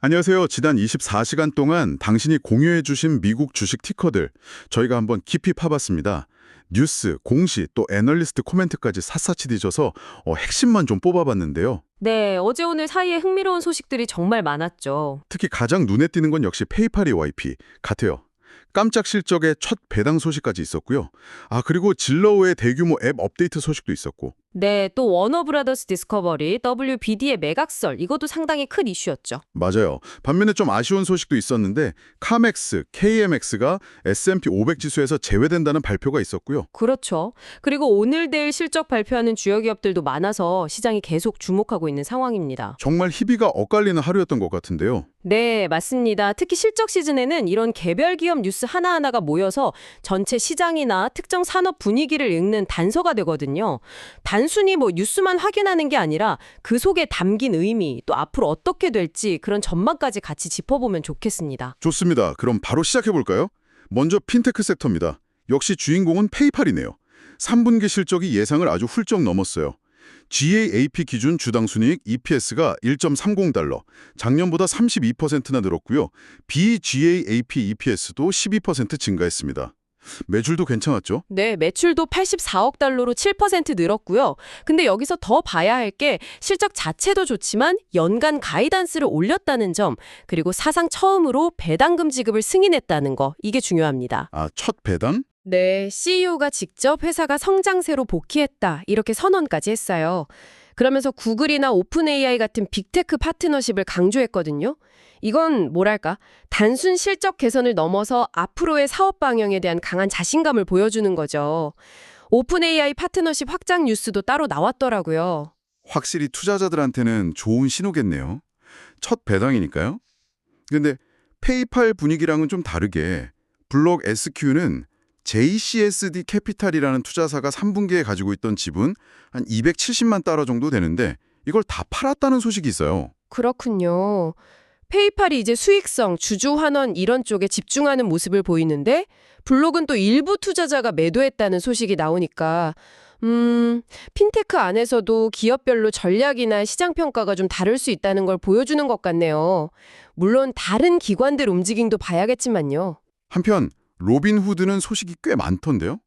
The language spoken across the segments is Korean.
안녕하세요. 지난 24시간 동안 당신이 공유해 주신 미국 주식 티커들 저희가 한번 깊이 파봤습니다. 뉴스, 공시, 또 애널리스트 코멘트까지 샅샅이 뒤져서 어, 핵심만 좀 뽑아봤는데요. 네, 어제 오늘 사이에 흥미로운 소식들이 정말 많았죠. 특히 가장 눈에 띄는 건 역시 페이팔 EYP 같아요. 깜짝 실적의 첫 배당 소식까지 있었고요. 아 그리고 질러우의 대규모 앱 업데이트 소식도 있었고 네, 또 워너브라더스 디스커버리, WBD의 매각설, 이것도 상당히 큰 이슈였죠. 맞아요. 반면에 좀 아쉬운 소식도 있었는데 카맥스, KMX가 S&P 500 지수에서 제외된다는 발표가 있었고요. 그렇죠. 그리고 오늘 내일 실적 발표하는 주요 기업들도 많아서 시장이 계속 주목하고 있는 상황입니다. 정말 희비가 엇갈리는 하루였던 것 같은데요. 네, 맞습니다. 특히 실적 시즌에는 이런 개별 기업 뉴스 하나하나가 모여서 전체 시장이나 특정 산업 분위기를 읽는 단서가 되거든요. 단 순히 뭐 뉴스만 확인하는 게 아니라 그 속에 담긴 의미, 또 앞으로 어떻게 될지 그런 전망까지 같이 짚어보면 좋겠습니다. 좋습니다. 그럼 바로 시작해볼까요? 먼저 핀테크 섹터입니다. 역시 주인공은 페이팔이네요. 3분기 실적이 예상을 아주 훌쩍 넘었어요. GAAP 기준 주당 순이익 EPS가 1.30달러, 작년보다 32%나 늘었고요. BGAAP EPS도 12% 증가했습니다. 매출도 괜찮았죠? 네, 매출도 84억 달러로 7% 늘었고요. 근데 여기서 더 봐야 할 게 실적 자체도 좋지만 연간 가이던스를 올렸다는 점, 그리고 사상 처음으로 배당금 지급을 승인했다는 거, 이게 중요합니다. 아, 첫 배당? 네, CEO가 직접 회사가 성장세로 복귀했다. 이렇게 선언까지 했어요. 그러면서 구글이나 오픈 AI 같은 빅테크 파트너십을 강조했거든요. 이건 뭐랄까? 단순 실적 개선을 넘어서 앞으로의 사업 방향에 대한 강한 자신감을 보여주는 거죠. 오픈 AI 파트너십 확장 뉴스도 따로 나왔더라고요. 확실히 투자자들한테는 좋은 신호겠네요. 첫 배당이니까요. 근데 페이팔 분위기랑은 좀 다르게 블록 SQ는 JCSD 캐피탈이라는 투자사가 3분기에 가지고 있던 지분 한 270만 달러 정도 되는데 이걸 다 팔았다는 소식이 있어요. 그렇군요. 페이팔이 이제 수익성, 주주 환원 이런 쪽에 집중하는 모습을 보이는데 블록은 또 일부 투자자가 매도했다는 소식이 나오니까 음, 핀테크 안에서도 기업별로 전략이나 시장 평가가 좀 다를 수 있다는 걸 보여주는 것 같네요. 물론 다른 기관들 움직임도 봐야겠지만요. 한편 로빈후드는 소식이 꽤 많던데요.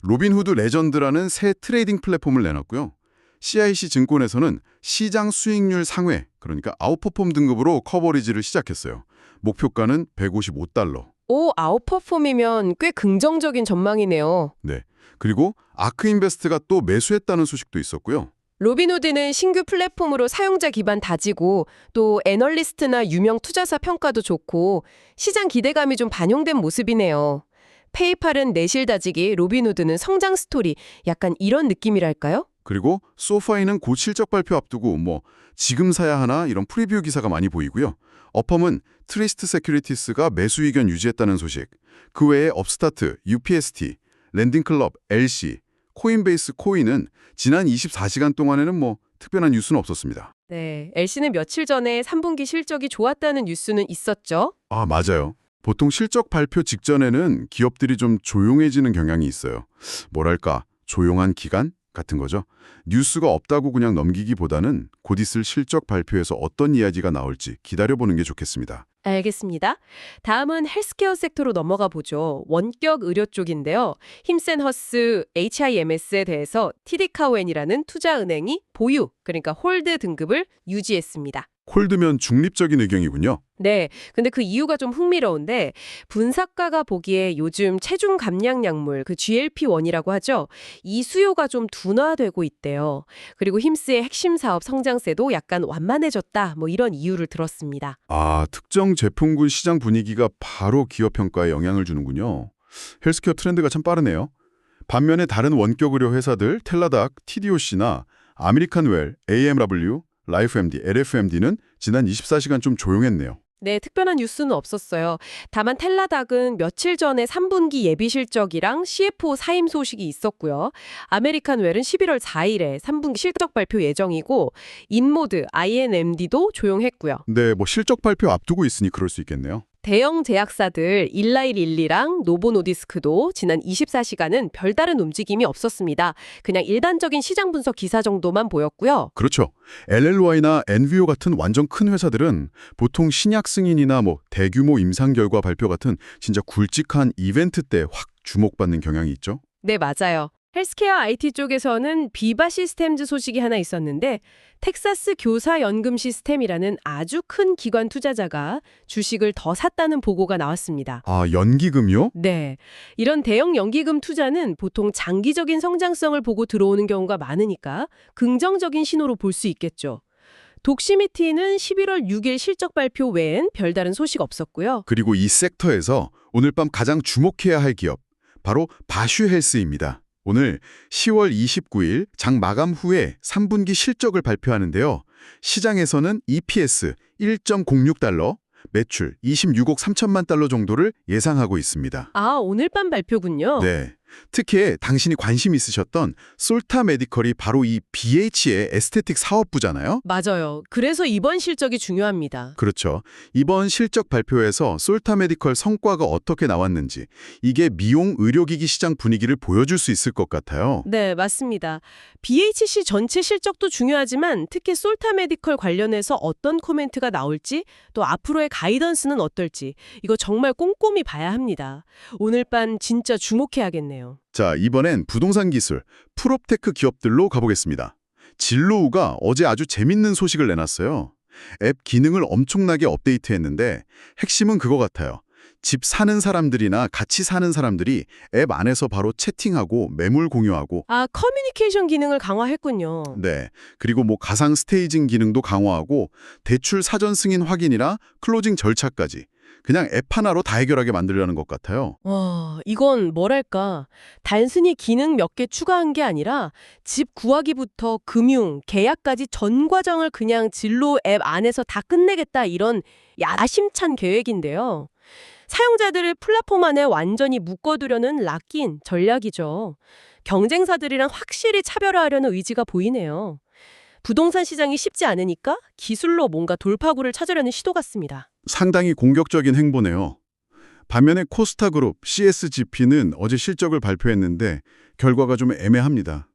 로빈후드 레전드라는 새 트레이딩 플랫폼을 내놨고요. CIC 증권에서는 시장 수익률 상회, 그러니까 아웃퍼폼 등급으로 커버리지를 시작했어요. 목표가는 155달러. 오, 아웃퍼폼이면 꽤 긍정적인 전망이네요. 네. 그리고 아크인베스트가 또 매수했다는 소식도 있었고요. 로빈후드는 신규 플랫폼으로 사용자 기반 다지고 또 애널리스트나 유명 투자사 평가도 좋고 시장 기대감이 좀 반영된 모습이네요. 페이팔은 내실 다지기, 로빈후드는 성장 스토리, 약간 이런 느낌이랄까요? 그리고 소파이는 곧 실적 발표 앞두고 뭐 지금 사야 하나 이런 프리뷰 기사가 많이 보이고요. 어펌은 트리스트 세큐리티스가 매수 의견 유지했다는 소식. 그 외에 업스타트, UPST, 랜딩클럽, LC, 코인베이스 코인은 지난 24시간 동안에는 뭐 특별한 뉴스는 없었습니다. 네, LC는 며칠 전에 3분기 실적이 좋았다는 뉴스는 있었죠. 아, 맞아요. 보통 실적 발표 직전에는 기업들이 좀 조용해지는 경향이 있어요. 뭐랄까, 조용한 기간 같은 거죠. 뉴스가 없다고 그냥 넘기기보다는 곧 있을 실적 발표에서 어떤 이야기가 나올지 기다려보는 게 좋겠습니다. 알겠습니다. 다음은 헬스케어 섹터로 넘어가 보죠. 원격 의료 쪽인데요. 힘센 허스 HIMS에 대해서 TD카웬이라는 투자은행이 보유, 그러니까 홀드 등급을 유지했습니다. 홀드면 중립적인 의견이군요. 네, 근데 그 이유가 좀 흥미로운데 분석가가 보기에 요즘 체중 감량 약물 그 GLP-1이라고 하죠. 이 수요가 좀 둔화되고 있대요. 그리고 힘스의 핵심 사업 성장세도 약간 완만해졌다. 뭐 이런 이유를 들었습니다. 아, 특정 제품군 시장 분위기가 바로 기업 평가에 영향을 주는군요. 헬스케어 트렌드가 참 빠르네요. 반면에 다른 원격 의료 회사들 텔라닥, TDOC나 아메리칸웰, AMW, 라이프MD, LFMD는 지난 24시간 좀 조용했네요. 네, 특별한 뉴스는 없었어요. 다만 텔라닥은 며칠 전에 3분기 예비 실적이랑 CFO 사임 소식이 있었고요. 아메리칸 웰은 11월 4일에 3분기 실적 발표 예정이고 인모드, INMD도 조용했고요. 네, 뭐 실적 발표 앞두고 있으니 그럴 수 있겠네요. 대형 제약사들 일라일일리랑 노보노디스크도 지난 24시간은 별다른 움직임이 없었습니다. 그냥 일반적인 시장 분석 기사 정도만 보였고요. 그렇죠. LLY나 NVO 같은 완전 큰 회사들은 보통 신약 승인이나 뭐 대규모 임상 결과 발표 같은 진짜 굵직한 이벤트 때 확 주목받는 경향이 있죠. 네, 맞아요. 헬스케어 IT 쪽에서는 비바 시스템즈 소식이 하나 있었는데 텍사스 교사 연금 시스템이라는 아주 큰 기관 투자자가 주식을 더 샀다는 보고가 나왔습니다. 아, 연기금요? 네. 이런 대형 연기금 투자는 보통 장기적인 성장성을 보고 들어오는 경우가 많으니까 긍정적인 신호로 볼 수 있겠죠. 독시미티는 11월 6일 실적 발표 외엔 별다른 소식 없었고요. 그리고 이 섹터에서 오늘 밤 가장 주목해야 할 기업, 바로 바슈헬스입니다. 오늘 10월 29일 장 마감 후에 3분기 실적을 발표하는데요. 시장에서는 EPS 1.06달러, 매출 26억 3천만 달러 정도를 예상하고 있습니다. 아, 오늘 밤 발표군요. 네. 특히 당신이 관심 있으셨던 솔타 메디컬이 바로 이 BH의 에스테틱 사업부잖아요. 맞아요. 그래서 이번 실적이 중요합니다. 그렇죠. 이번 실적 발표에서 솔타 메디컬 성과가 어떻게 나왔는지 이게 미용 의료기기 시장 분위기를 보여줄 수 있을 것 같아요. 네, 맞습니다. BHC 전체 실적도 중요하지만 특히 솔타 메디컬 관련해서 어떤 코멘트가 나올지 또 앞으로의 가이던스는 어떨지 이거 정말 꼼꼼히 봐야 합니다. 오늘 밤 진짜 주목해야겠네요. 자, 이번엔 부동산 기술, 프롭테크 기업들로 가보겠습니다. 진로우가 어제 아주 재밌는 소식을 내놨어요. 앱 기능을 엄청나게 업데이트했는데 핵심은 그거 같아요. 집 사는 사람들이나 같이 사는 사람들이 앱 안에서 바로 채팅하고 매물 공유하고 아, 커뮤니케이션 기능을 강화했군요. 네. 그리고 뭐 가상 스테이징 기능도 강화하고 대출 사전 승인 확인이나 클로징 절차까지 그냥 앱 하나로 다 해결하게 만들려는 것 같아요. 와, 이건 뭐랄까. 단순히 기능 몇 개 추가한 게 아니라 집 구하기부터 금융, 계약까지 전 과정을 그냥 진로 앱 안에서 다 끝내겠다 이런 야심찬 계획인데요. 사용자들을 플랫폼 안에 완전히 묶어두려는 락인 전략이죠. 경쟁사들이랑 확실히 차별화하려는 의지가 보이네요. 부동산 시장이 쉽지 않으니까 기술로 뭔가 돌파구를 찾으려는 시도 같습니다. 상당히 공격적인 행보네요. 반면에 코스타그룹 CSGP는 어제 실적을 발표했는데 결과가 좀 애매합니다.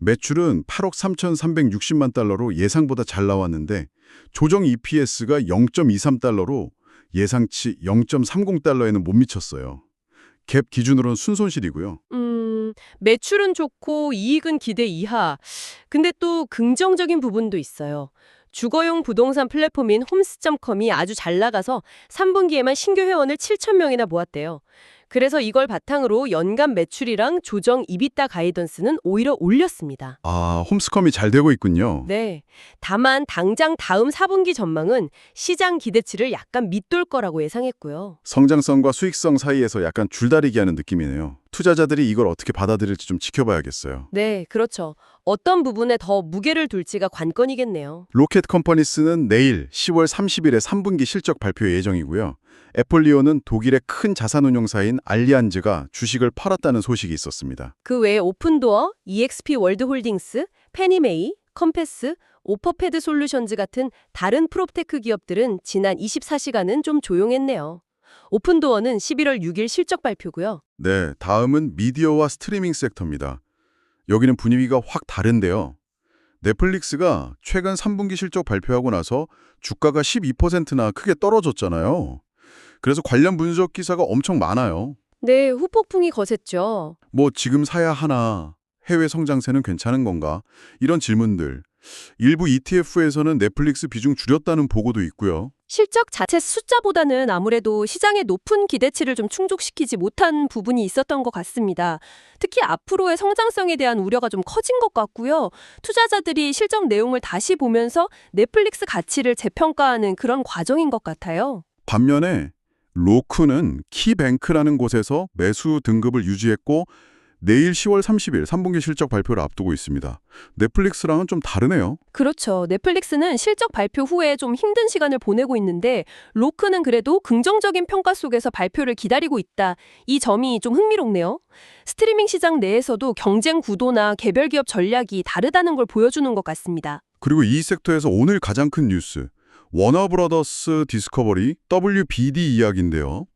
매출은 8억 3,360만 달러로 예상보다 잘 나왔는데 조정 EPS가 0.23달러로 예상치 0.30달러에는 못 미쳤어요. 갭 기준으로는 순손실이고요. 음, 매출은 좋고 이익은 기대 이하. 근데 또 긍정적인 부분도 있어요. 주거용 부동산 플랫폼인 홈스.com이 아주 잘 나가서 3분기에만 신규 회원을 7,000명이나 모았대요. 그래서 이걸 바탕으로 연간 매출이랑 조정 이비타 가이던스는 오히려 올렸습니다. 아, 홈스컴이 잘 되고 있군요. 네. 다만 당장 다음 4분기 전망은 시장 기대치를 약간 밑돌 거라고 예상했고요. 성장성과 수익성 사이에서 약간 줄다리기 하는 느낌이네요. 투자자들이 이걸 어떻게 받아들일지 좀 지켜봐야겠어요. 네, 그렇죠. 어떤 부분에 더 무게를 둘지가 관건이겠네요. 로켓 컴퍼니스는 내일 10월 30일에 3분기 실적 발표 예정이고요. 애플리오는 독일의 큰 자산운용사인 알리안즈가 주식을 팔았다는 소식이 있었습니다. 그 외에 오픈도어, EXP 월드홀딩스, 페니메이, 컴패스, 오퍼패드 솔루션즈 같은 다른 프롭테크 기업들은 지난 24시간은 좀 조용했네요. 오픈도어는 11월 6일 실적 발표고요. 네, 다음은 미디어와 스트리밍 섹터입니다. 여기는 분위기가 확 다른데요. 넷플릭스가 최근 3분기 실적 발표하고 나서 주가가 12%나 크게 떨어졌잖아요. 그래서 관련 분석 기사가 엄청 많아요. 네, 후폭풍이 거셌죠. 뭐 지금 사야 하나, 해외 성장세는 괜찮은 건가? 이런 질문들. 일부 ETF에서는 넷플릭스 비중 줄였다는 보고도 있고요. 실적 자체 숫자보다는 아무래도 시장의 높은 기대치를 좀 충족시키지 못한 부분이 있었던 것 같습니다. 특히 앞으로의 성장성에 대한 우려가 좀 커진 것 같고요. 투자자들이 실적 내용을 다시 보면서 넷플릭스 가치를 재평가하는 그런 과정인 것 같아요. 반면에 로크는 키뱅크라는 곳에서 매수 등급을 유지했고 내일 10월 30일 3분기 실적 발표를 앞두고 있습니다. 넷플릭스랑은 좀 다르네요. 그렇죠. 넷플릭스는 실적 발표 후에 좀 힘든 시간을 보내고 있는데 로크는 그래도 긍정적인 평가 속에서 발표를 기다리고 있다. 이 점이 좀 흥미롭네요. 스트리밍 시장 내에서도 경쟁 구도나 개별 기업 전략이 다르다는 걸 보여주는 것 같습니다. 그리고 이 섹터에서 오늘 가장 큰 뉴스. 워너브라더스 디스커버리 WBD 이야기인데요.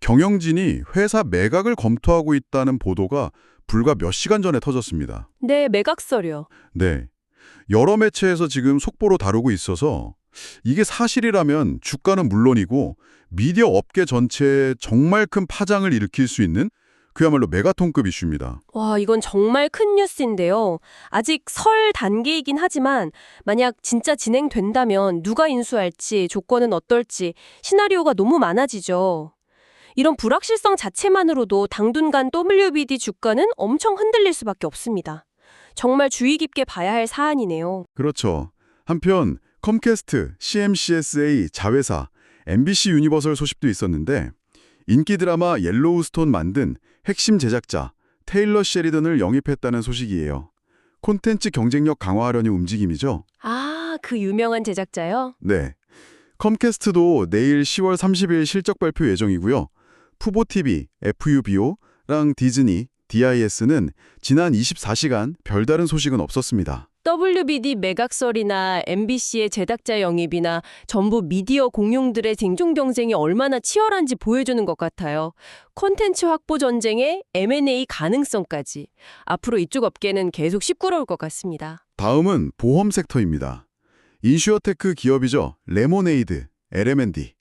경영진이 회사 매각을 검토하고 있다는 보도가 불과 몇 시간 전에 터졌습니다. 네, 매각설이요. 네. 여러 매체에서 지금 속보로 다루고 있어서 이게 사실이라면 주가는 물론이고 미디어 업계 전체에 정말 큰 파장을 일으킬 수 있는 그야말로 메가톤급 이슈입니다. 와, 이건 정말 큰 뉴스인데요. 아직 설 단계이긴 하지만 만약 진짜 진행된다면 누가 인수할지, 조건은 어떨지 시나리오가 너무 많아지죠. 이런 불확실성 자체만으로도 당분간 WBD 주가는 엄청 흔들릴 수밖에 없습니다. 정말 주의 깊게 봐야 할 사안이네요. 그렇죠. 한편 컴캐스트, CMCSA 자회사, MBC 유니버설 소식도 있었는데 인기 드라마 옐로우스톤 만든 핵심 제작자 테일러 셰리던을 영입했다는 소식이에요. 콘텐츠 경쟁력 강화하려는 움직임이죠. 아, 그 유명한 제작자요? 네. 컴캐스트도 내일 10월 30일 실적 발표 예정이고요. 푸보TV, FUBO랑 디즈니, DIS는 지난 24시간 별다른 소식은 없었습니다. WBD 매각설이나 MBC의 제작자 영입이나 전부 미디어 공룡들의 쟁종 경쟁이 얼마나 치열한지 보여주는 것 같아요. 콘텐츠 확보 전쟁에 M&A 가능성까지. 앞으로 이쪽 업계는 계속 시끄러울 것 같습니다. 다음은 보험 섹터입니다. 인슈어테크 기업이죠. 레모네이드, LM&D.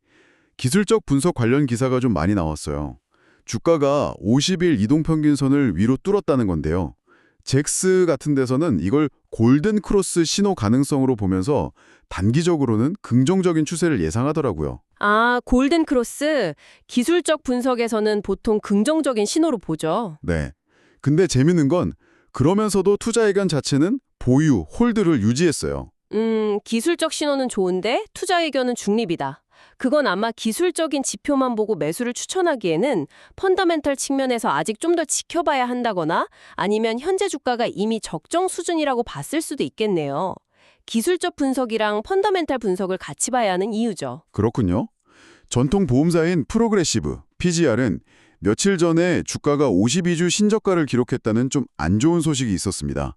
기술적 분석 관련 기사가 좀 많이 나왔어요. 주가가 50일 이동평균선을 위로 뚫었다는 건데요. 잭스 같은 데서는 이걸 골든 크로스 신호 가능성으로 보면서 단기적으로는 긍정적인 추세를 예상하더라고요. 아, 골든 크로스. 기술적 분석에서는 보통 긍정적인 신호로 보죠. 네. 근데 재밌는 건 그러면서도 투자 의견 자체는 보유, 홀드를 유지했어요. 음, 기술적 신호는 좋은데 투자 의견은 중립이다. 그건 아마 기술적인 지표만 보고 매수를 추천하기에는 펀더멘털 측면에서 아직 좀 더 지켜봐야 한다거나 아니면 현재 주가가 이미 적정 수준이라고 봤을 수도 있겠네요. 기술적 분석이랑 펀더멘털 분석을 같이 봐야 하는 이유죠. 그렇군요. 전통 보험사인 프로그레시브, PGR은 며칠 전에 주가가 52주 신저가를 기록했다는 좀 안 좋은 소식이 있었습니다.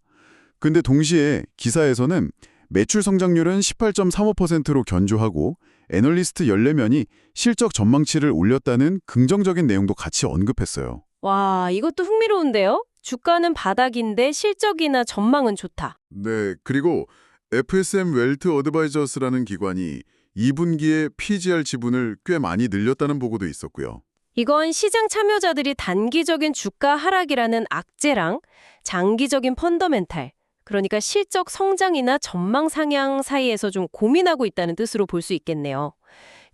근데 동시에 기사에서는 매출 성장률은 18.35%로 견조하고 애널리스트 14면이 실적 전망치를 올렸다는 긍정적인 내용도 같이 언급했어요. 와, 이것도 흥미로운데요? 주가는 바닥인데 실적이나 전망은 좋다. 네, 그리고 FSM 웰트 어드바이저스라는 기관이 2분기에 PGR 지분을 꽤 많이 늘렸다는 보고도 있었고요. 이건 시장 참여자들이 단기적인 주가 하락이라는 악재랑 장기적인 펀더멘탈, 그러니까 실적 성장이나 전망 상향 사이에서 좀 고민하고 있다는 뜻으로 볼 수 있겠네요.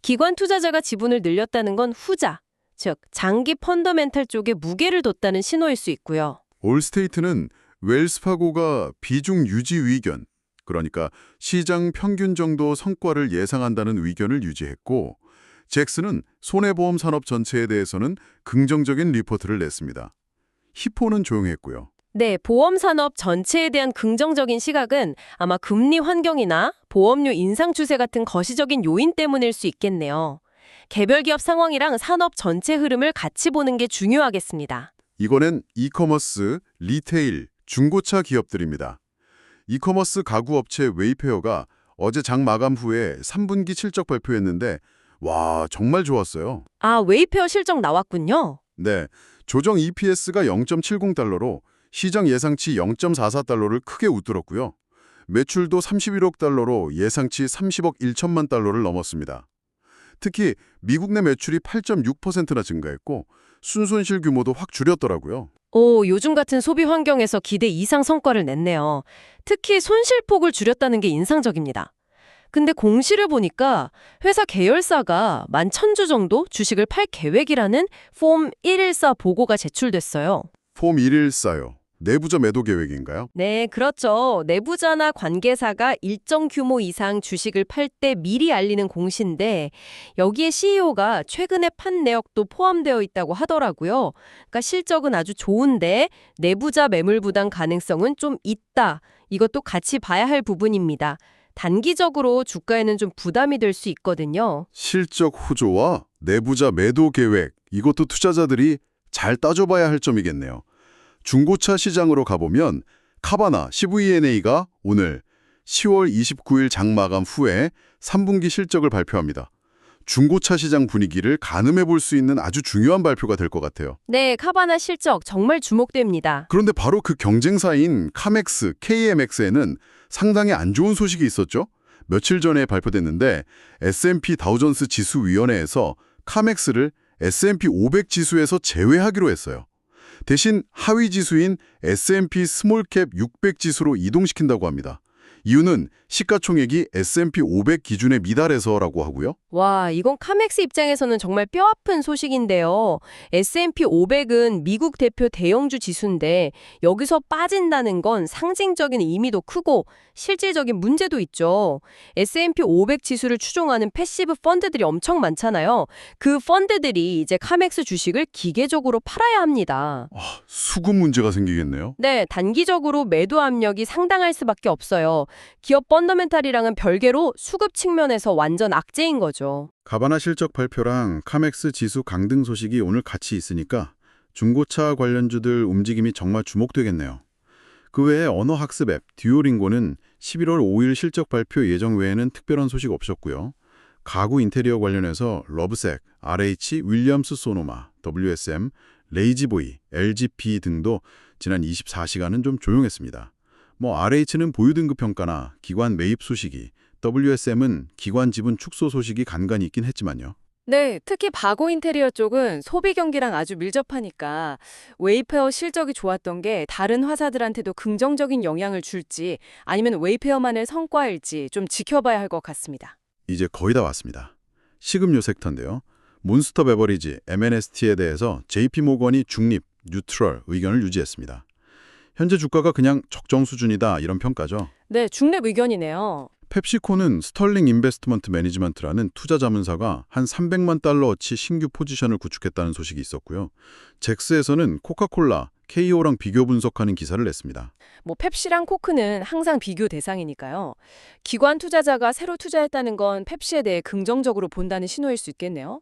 기관 투자자가 지분을 늘렸다는 건 후자, 즉 장기 펀더멘탈 쪽에 무게를 뒀다는 신호일 수 있고요. 올스테이트는 웰스파고가 비중 유지 의견, 그러니까 시장 평균 정도 성과를 예상한다는 의견을 유지했고 잭스는 손해보험 산업 전체에 대해서는 긍정적인 리포트를 냈습니다. 히포는 조용했고요. 네, 보험 산업 전체에 대한 긍정적인 시각은 아마 금리 환경이나 보험료 인상 추세 같은 거시적인 요인 때문일 수 있겠네요. 개별 기업 상황이랑 산업 전체 흐름을 같이 보는 게 중요하겠습니다. 이거는 이커머스, 리테일, 중고차 기업들입니다. 이커머스 가구 업체 웨이페어가 어제 장 마감 후에 3분기 실적 발표했는데 와, 정말 좋았어요. 아, 웨이페어 실적 나왔군요. 네, 조정 EPS가 0.70달러로 시장 예상치 0.44달러를 크게 웃돌었고요. 매출도 31억 달러로 예상치 30억 1천만 달러를 넘었습니다. 특히 미국 내 매출이 8.6%나 증가했고 순손실 규모도 확 줄였더라고요. 오, 요즘 같은 소비 환경에서 기대 이상 성과를 냈네요. 특히 손실폭을 줄였다는 게 인상적입니다. 근데 공시를 보니까 회사 계열사가 11,000주 정도 주식을 팔 계획이라는 폼 114 보고가 제출됐어요. 폼 114요. 내부자 매도 계획인가요? 네, 그렇죠. 내부자나 관계사가 일정 규모 이상 주식을 팔 때 미리 알리는 공시인데 여기에 CEO가 최근에 판 내역도 포함되어 있다고 하더라고요. 그러니까 실적은 아주 좋은데 내부자 매물 부담 가능성은 좀 있다. 이것도 같이 봐야 할 부분입니다. 단기적으로 주가에는 좀 부담이 될 수 있거든요. 실적 후조와 내부자 매도 계획, 이것도 투자자들이 잘 따져봐야 할 점이겠네요. 중고차 시장으로 가보면 카바나 CVNA가 오늘 10월 29일 장 마감 후에 3분기 실적을 발표합니다. 중고차 시장 분위기를 가늠해 볼 수 있는 아주 중요한 발표가 될 것 같아요. 네, 카바나 실적 정말 주목됩니다. 그런데 바로 그 경쟁사인 카맥스, KMX에는 상당히 안 좋은 소식이 있었죠. 며칠 전에 발표됐는데 S&P 다우존스 지수위원회에서 카맥스를 S&P 500 지수에서 제외하기로 했어요. 대신 하위 지수인 S&P 스몰캡 600 지수로 이동시킨다고 합니다. 이유는 시가총액이 S&P 500 기준에 미달해서라고 하고요. 와, 이건 카맥스 입장에서는 정말 뼈아픈 소식인데요. S&P 500은 미국 대표 대형주 지수인데 여기서 빠진다는 건 상징적인 의미도 크고 실질적인 문제도 있죠. S&P 500 지수를 추종하는 패시브 펀드들이 엄청 많잖아요. 그 펀드들이 이제 카맥스 주식을 기계적으로 팔아야 합니다. 아, 수급 문제가 생기겠네요. 네, 단기적으로 매도 압력이 상당할 수밖에 없어요. 기업 펀더멘탈이랑은 별개로 수급 측면에서 완전 악재인 거죠. 가바나 실적 발표랑 카맥스 지수 강등 소식이 오늘 같이 있으니까 중고차 관련주들 움직임이 정말 주목되겠네요. 그 외에 언어학습 앱 듀오링고는 11월 5일 실적 발표 예정 외에는 특별한 소식 없었고요. 가구 인테리어 관련해서 러브색, RH, 윌리엄스 소노마, WSM, 레이지보이, LGP 등도 지난 24시간은 좀 조용했습니다. 뭐 RH는 보유 등급 평가나 기관 매입 소식이, WSM은 기관 지분 축소 소식이 간간히 있긴 했지만요. 네, 특히 바고 인테리어 쪽은 소비 경기랑 아주 밀접하니까 웨이페어 실적이 좋았던 게 다른 화사들한테도 긍정적인 영향을 줄지 아니면 웨이페어만의 성과일지 좀 지켜봐야 할 것 같습니다. 이제 거의 다 왔습니다. 식음료 섹터인데요. 몬스터 베버리지, MNST에 대해서 JP모건이 중립, 뉴트럴 의견을 유지했습니다. 현재 주가가 그냥 적정 수준이다 이런 평가죠. 네, 중립 의견이네요. 펩시코는 스털링 인베스트먼트 매니지먼트라는 투자 자문사가 한 300만 달러어치 신규 포지션을 구축했다는 소식이 있었고요. 잭스에서는 코카콜라, KO랑 비교 분석하는 기사를 냈습니다. 뭐 펩시랑 코크는 항상 비교 대상이니까요. 기관 투자자가 새로 투자했다는 건 펩시에 대해 긍정적으로 본다는 신호일 수 있겠네요.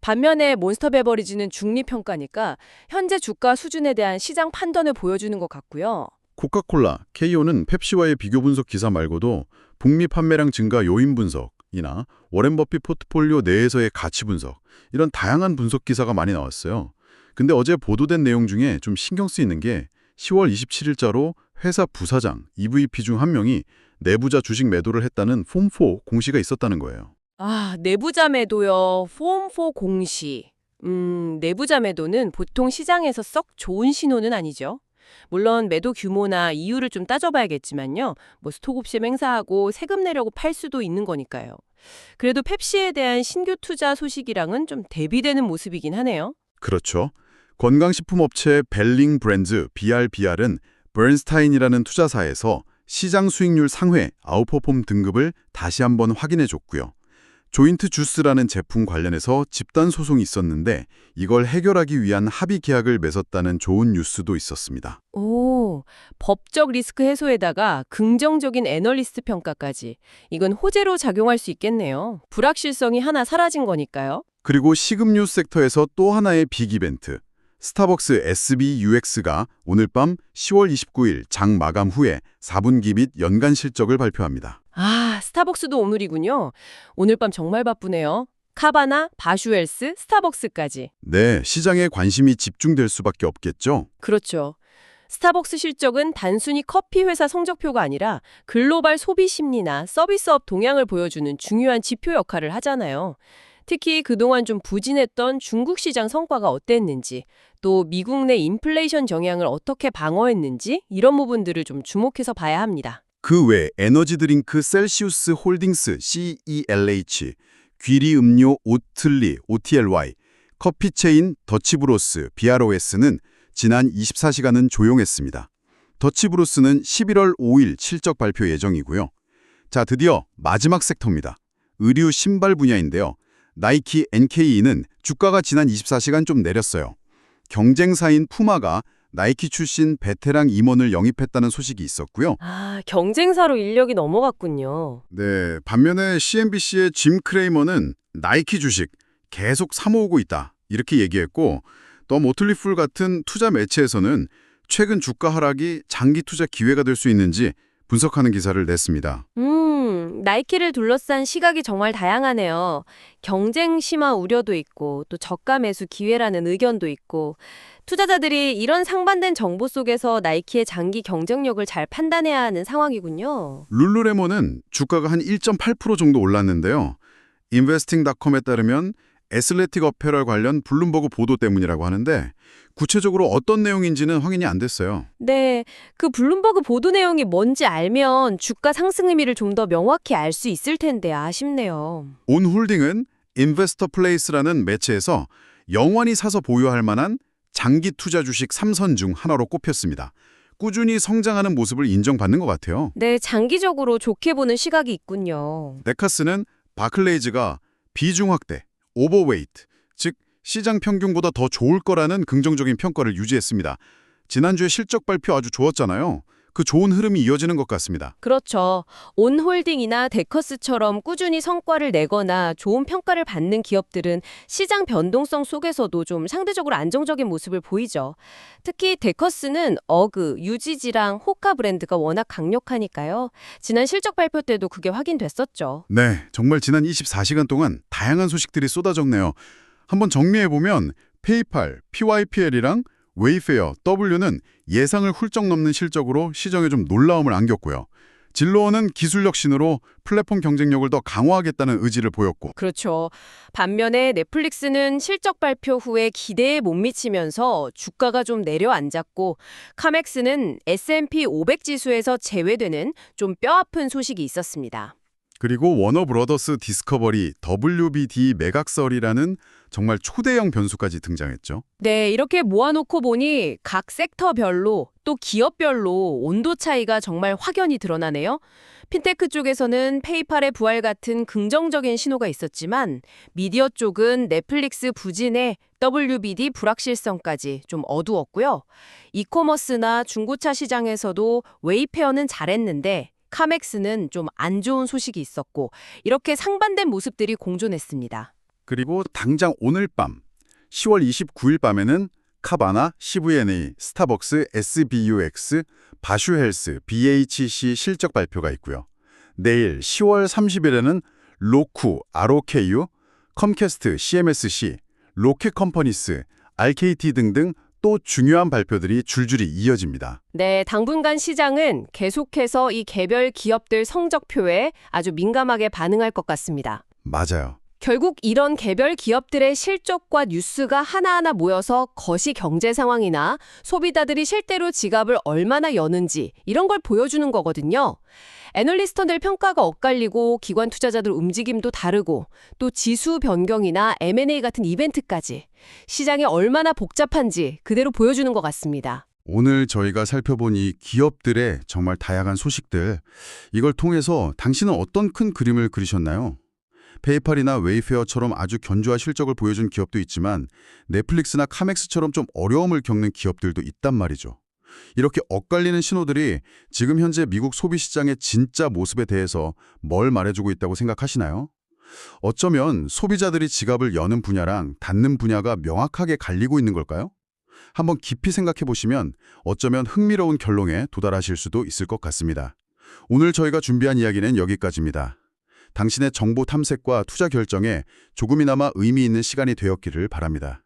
반면에 몬스터 베버리지는 중립 평가니까 현재 주가 수준에 대한 시장 판단을 보여주는 것 같고요. 코카콜라, KO는 펩시와의 비교 분석 기사 말고도 북미 판매량 증가 요인 분석이나 워렌 버핏 포트폴리오 내에서의 가치 분석 이런 다양한 분석 기사가 많이 나왔어요. 근데 어제 보도된 내용 중에 좀 신경 쓰이는 게 10월 27일자로 회사 부사장, EVP 중 한 명이 내부자 주식 매도를 했다는 폼4 공시가 있었다는 거예요. 아, 내부자 매도요. 폼4 공시. 음, 내부자 매도는 보통 시장에서 썩 좋은 신호는 아니죠. 물론 매도 규모나 이유를 좀 따져봐야겠지만요. 뭐 스톡옵션 행사하고 세금 내려고 팔 수도 있는 거니까요. 그래도 펩시에 대한 신규 투자 소식이랑은 좀 대비되는 모습이긴 하네요. 그렇죠. 건강식품 업체 벨링 브랜드 BRBR은 버른스타인이라는 투자사에서 시장 수익률 상회 아웃퍼폼 등급을 다시 한번 확인해 줬고요. 조인트 주스라는 제품 관련해서 집단 소송이 있었는데 이걸 해결하기 위한 합의 계약을 맺었다는 좋은 뉴스도 있었습니다. 오, 법적 리스크 해소에다가 긍정적인 애널리스트 평가까지. 이건 호재로 작용할 수 있겠네요. 불확실성이 하나 사라진 거니까요. 그리고 식음료 섹터에서 또 하나의 빅 이벤트. 스타벅스 SBUX가 오늘 밤 10월 29일 장 마감 후에 4분기 및 연간 실적을 발표합니다. 아, 스타벅스도 오늘이군요. 오늘 밤 정말 바쁘네요. 카바나, 바슈엘스, 스타벅스까지. 네, 시장에 관심이 집중될 수밖에 없겠죠. 그렇죠. 스타벅스 실적은 단순히 커피 회사 성적표가 아니라 글로벌 소비 심리나 서비스업 동향을 보여주는 중요한 지표 역할을 하잖아요. 특히 그동안 좀 부진했던 중국 시장 성과가 어땠는지, 또 미국 내 인플레이션 정향을 어떻게 방어했는지 이런 부분들을 좀 주목해서 봐야 합니다. 그 외 에너지 드링크 셀시우스 홀딩스 CELH, 귀리 음료 오틀리 OTLY, 커피 체인 더치브로스 BROS는 지난 24시간은 조용했습니다. 더치브로스는 11월 5일 실적 발표 예정이고요. 자, 드디어 마지막 섹터입니다. 의류 신발 분야인데요. 나이키 NKE는 주가가 지난 24시간 좀 내렸어요. 경쟁사인 푸마가 나이키 출신 베테랑 임원을 영입했다는 소식이 있었고요. 아, 경쟁사로 인력이 넘어갔군요. 네, 반면에 CNBC의 짐 크레이머는 나이키 주식 계속 사모으고 있다 이렇게 얘기했고 또 모틀리풀 같은 투자 매체에서는 최근 주가 하락이 장기 투자 기회가 될 수 있는지 분석하는 기사를 냈습니다. 음, 나이키를 둘러싼 시각이 정말 다양하네요. 경쟁 심화 우려도 있고, 또 저가 매수 기회라는 의견도 있고, 투자자들이 이런 상반된 정보 속에서 나이키의 장기 경쟁력을 잘 판단해야 하는 상황이군요. 룰루레몬은 주가가 한 1.8% 정도 올랐는데요. 인베스팅닷컴에 따르면 애슬레틱 어페럴 관련 블룸버그 보도 때문이라고 하는데 구체적으로 어떤 내용인지는 확인이 안 됐어요. 네, 그 블룸버그 보도 내용이 뭔지 알면 주가 상승 의미를 좀 더 명확히 알 수 있을 텐데 아쉽네요. 온홀딩은 인베스터 플레이스라는 매체에서 영원히 사서 보유할 만한 장기 투자 주식 3선 중 하나로 꼽혔습니다. 꾸준히 성장하는 모습을 인정받는 것 같아요. 네, 장기적으로 좋게 보는 시각이 있군요. 네카스는 바클레이즈가 비중 확대, 오버웨이트, 즉 시장 평균보다 더 좋을 거라는 긍정적인 평가를 유지했습니다. 지난주에 실적 발표 아주 좋았잖아요. 그 좋은 흐름이 이어지는 것 같습니다. 그렇죠. 온홀딩이나 데커스처럼 꾸준히 성과를 내거나 좋은 평가를 받는 기업들은 시장 변동성 속에서도 좀 상대적으로 안정적인 모습을 보이죠. 특히 데커스는 어그, 유지지랑 호카 브랜드가 워낙 강력하니까요. 지난 실적 발표 때도 그게 확인됐었죠. 네, 정말 지난 24시간 동안 다양한 소식들이 쏟아졌네요. 한번 정리해보면 페이팔, PYPL이랑 웨이페어, W는 예상을 훌쩍 넘는 실적으로 시장에 좀 놀라움을 안겼고요. 진로원은 기술력 신으로 플랫폼 경쟁력을 더 강화하겠다는 의지를 보였고 그렇죠. 반면에 넷플릭스는 실적 발표 후에 기대에 못 미치면서 주가가 좀 내려앉았고 카맥스는 S&P 500 지수에서 제외되는 좀 뼈아픈 소식이 있었습니다. 그리고 워너브러더스 디스커버리 WBD 매각설이라는 정말 초대형 변수까지 등장했죠. 네, 이렇게 모아놓고 보니 각 섹터별로 또 기업별로 온도 차이가 정말 확연히 드러나네요. 핀테크 쪽에서는 페이팔의 부활 같은 긍정적인 신호가 있었지만 미디어 쪽은 넷플릭스 부진에 WBD 불확실성까지 좀 어두웠고요. 이코머스나 중고차 시장에서도 웨이페어는 잘했는데 카맥스는 좀 안 좋은 소식이 있었고 이렇게 상반된 모습들이 공존했습니다. 그리고 당장 오늘 밤 10월 29일 밤에는 카바나, CVNA, 스타벅스, SBUX, 바슈헬스, BHC 실적 발표가 있고요. 내일 10월 30일에는 로쿠, ROKU, 컴캐스트, CMSC, 로켓 컴퍼니스, RKT 등등 또 중요한 발표들이 줄줄이 이어집니다. 네, 당분간 시장은 계속해서 이 개별 기업들 성적표에 아주 민감하게 반응할 것 같습니다. 맞아요. 결국 이런 개별 기업들의 실적과 뉴스가 하나하나 모여서 거시 경제 상황이나 소비자들이 실제로 지갑을 얼마나 여는지 이런 걸 보여주는 거거든요. 애널리스트들 평가가 엇갈리고 기관 투자자들 움직임도 다르고 또 지수 변경이나 M&A 같은 이벤트까지 시장이 얼마나 복잡한지 그대로 보여주는 것 같습니다. 오늘 저희가 살펴본 이 기업들의 정말 다양한 소식들, 이걸 통해서 당신은 어떤 큰 그림을 그리셨나요? 페이팔이나 웨이페어처럼 아주 견조한 실적을 보여준 기업도 있지만 넷플릭스나 카맥스처럼 좀 어려움을 겪는 기업들도 있단 말이죠. 이렇게 엇갈리는 신호들이 지금 현재 미국 소비 시장의 진짜 모습에 대해서 뭘 말해주고 있다고 생각하시나요? 어쩌면 소비자들이 지갑을 여는 분야랑 닫는 분야가 명확하게 갈리고 있는 걸까요? 한번 깊이 생각해 보시면 어쩌면 흥미로운 결론에 도달하실 수도 있을 것 같습니다. 오늘 저희가 준비한 이야기는 여기까지입니다. 당신의 정보 탐색과 투자 결정에 조금이나마 의미 있는 시간이 되었기를 바랍니다.